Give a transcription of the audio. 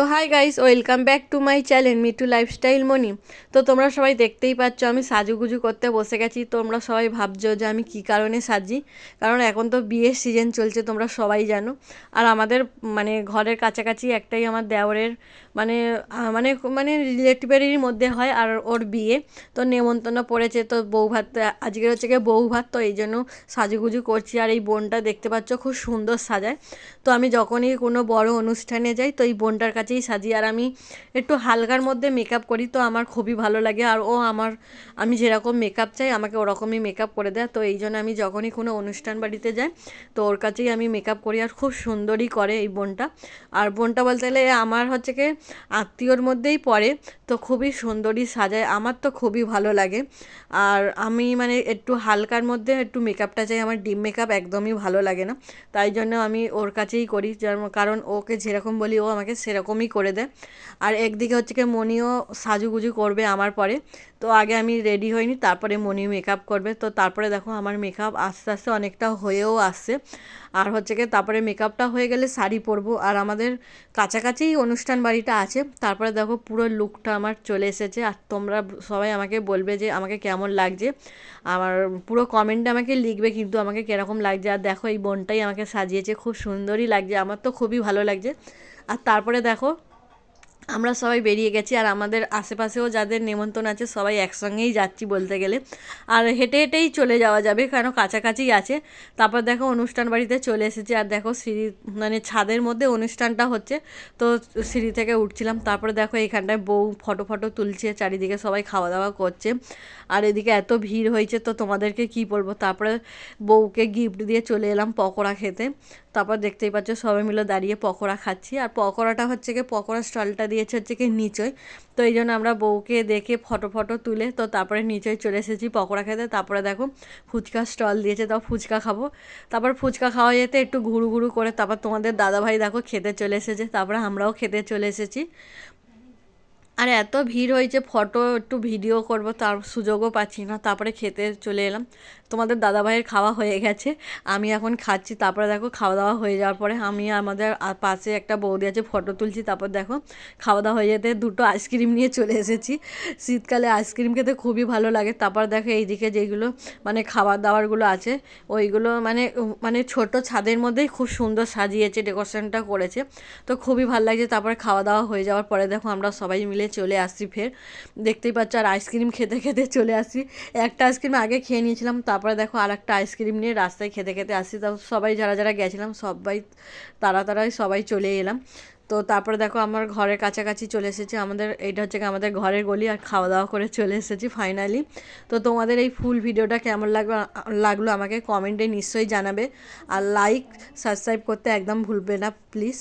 তো hi guys welcome back to my channel Mitu lifestyle Moni তো তোমরা সবাই দেখতেই পাচ্ছ, আমি সাজুগুজু করতে বসে গেছি। তোমরা সবাই ভাবছ যে আমি কি কারণে সাজি? কারণ এখন তো বিয়ের সিজন চলছে, তোমরা সবাই জানো। আর আমাদের মানে ঘরের কাছাকাছি একটাই আমার দেওরের মানে মানে মানে রিলেটিভেরই মধ্যে হয় আর ওর বিয়ে। তো নেমন্তন্ন পড়েছে, তো বউ ভাত আজকে হচ্ছে গিয়ে বউ ভাত, তো এই জন্য সাজুগুজু করছি। আর এই বোনটা দেখতে পাচ্ছ খুব সুন্দর সাজায়। তো আমি যখনই কোনো বড় অনুষ্ঠানে যাই, তো এই বোনটার কাছেই সাজি। আর আমি একটু হালকার মধ্যে মেকআপ করি, তো আমার খুবই ভালো লাগে। আর ও আমার, আমি যেরকম মেকআপ চাই, আমাকে ওরকমই মেকআপ করে দেয়। তো এই জন্য আমি যখনই কোনো অনুষ্ঠান বাড়িতে যাই, তো ওর কাছেই আমি মেকআপ করি। আর খুব সুন্দরই করে এই বোনটা। আর বোনটা বলতে গেলে আমার হচ্ছে কি আত্মীয়র মধ্যেই পড়ে, তো খুবই সুন্দরই সাজায়। আমার তো খুবই ভালো লাগে। আর আমি মানে একটু হালকার মধ্যে একটু মেকআপটা চাই, আমার ডিম মেকআপ একদমই ভালো লাগে না। তাই জন্য আমি ওর কাছেই করি কারণ ওকে যেরকম বলি, ও আমাকে সেরকমই করে দেয়। আর একদিকে হচ্ছে কি মনিও সাজুগুজু করবে আমার পরে, তো আগে আমি রেডি হইনি, তারপরে মনি মেকআপ করবে। তো তারপরে দেখো আমার মেকআপ আস্তে আস্তে অনেকটা হয়েও আসছে। আর হচ্ছে কি তারপরে মেকআপটা হয়ে গেলে শাড়ি পরবো। আর আমাদের কাছাকাছি অনুষ্ঠান বাড়িটা আছে, তারপরে দেখো পুরো লুকটা আমার চলে এসেছে। আর তোমরা সবাই আমাকে বলবে যে আমাকে কেমন লাগছে। আমার পুরো কমেন্টে আমাকে লিখবে কিন্তু আমাকে কীরকম লাগছে। আর দেখো এই বোনটাই আমাকে সাজিয়েছে, খুব সুন্দরই লাগছে। আমার তো খুবই ভালো লাগছে। আর তারপরে দেখো আমরা সবাই বেরিয়ে গেছি আর আমাদের আশেপাশেও যাদের নেমন্তন্ন আছে সবাই একসঙ্গেই যাচ্ছি বলতে গেলে। আর হেঁটে হেঁটেই চলে যাওয়া যাবে কারণ কাছাকাছি আছে। তারপর দেখো অনুষ্ঠান বাড়িতে চলে এসেছি আর দেখো সিঁড়ি মানে ছাদের মধ্যে অনুষ্ঠানটা হচ্ছে। তো সিঁড়ি থেকে উঠছিলাম, তারপরে দেখো এখানটায় বউ ফটো ফটো তুলছে, চারিদিকে সবাই খাওয়া দাওয়া করছে। আর এদিকে এত ভিড় হয়েছে, তো তোমাদেরকে কি বলব? তারপরে বউকে গিফট দিয়ে চলে এলাম পকোড়া খেতে। তারপর দেখতেই পাচ্ছ সবাই মিলে দাঁড়িয়ে পকোড়া খাচ্ছি। আর পকোড়াটা হচ্ছে কি, পকোড়া স্টলটা দিয়েছে হচ্ছে কি নিচয় তো এই জন্য আমরা বউকে দেখে ফটো ফটো তুলে তো তারপরে নিচয় চলে এসেছি পকোড়া খেতে। তারপরে দেখো ফুচকা স্টল দিয়েছে, তাও ফুচকা খাব। তারপর ফুচকা খাওয়া যেতে একটু ঘুরু ঘুরু করে তারপর তোমাদের দাদাভাই দেখো খেতে চলে এসেছে, তারপরে আমরাও খেতে চলে এসেছি। আর এত ভিড় হয়েছে ফটো একটু ভিডিও করব, তার সুযোগও পাচ্ছি না। তারপরে খেতে চলে এলাম। তোমাদের দাদাভাইয়ের খাওয়া হয়ে গেছে, আমি এখন খাচ্ছি। তারপরে দেখো খাওয়া দাওয়া হয়ে যাওয়ার পরে আমি আমাদের পাশে একটা বৌদি আছে, ফটো তুলছি। তারপর দেখো খাওয়া দাওয়া হয়ে যেতে দুটো আইসক্রিম নিয়ে চলে এসেছি। শীতকালে আইসক্রিম খেতে খুবই ভালো লাগে। তারপর দেখো এইদিকে যেগুলো মানে খাবার দাবারগুলো আছে, ওইগুলো মানে মানে ছোট ছাদের মধ্যেই খুব সুন্দর সাজিয়েছে, ডেকোরেশনটা করেছে। তো খুবই ভালো লাগছে। তারপরে খাওয়া দাওয়া হয়ে যাওয়ার পরে দেখো আমরা সবাই মিলে চলে আসছি ফের। দেখতেই পাচ্ছ আর আইসক্রিম খেতে খেতে চলে আসি একটা আইসক্রিম আগে খেয়ে নিয়েছিলাম, তারপরে দেখো আর একটা আইসক্রিম নিয়ে রাস্তায় খেতে খেতে আসছি। তো সবাই যারা যারা গেছিলাম, সবাই তারা তারাই সবাই চলে এলাম। তো তারপরে দেখো আমার ঘরের কাছাকাছি চলে এসেছে। আমাদের, এইটা হচ্ছে আমাদের ঘরের গলি আর খাওয়া দাওয়া করে চলে এসেছি ফাইনালি তো তোমাদের এই ফুল ভিডিওটা কেমন লাগল লাগল আমাকে কমেন্টে নিশ্চয়ই জানাবে। আর লাইক সাবস্ক্রাইব করতে একদম ভুলবে না প্লিজ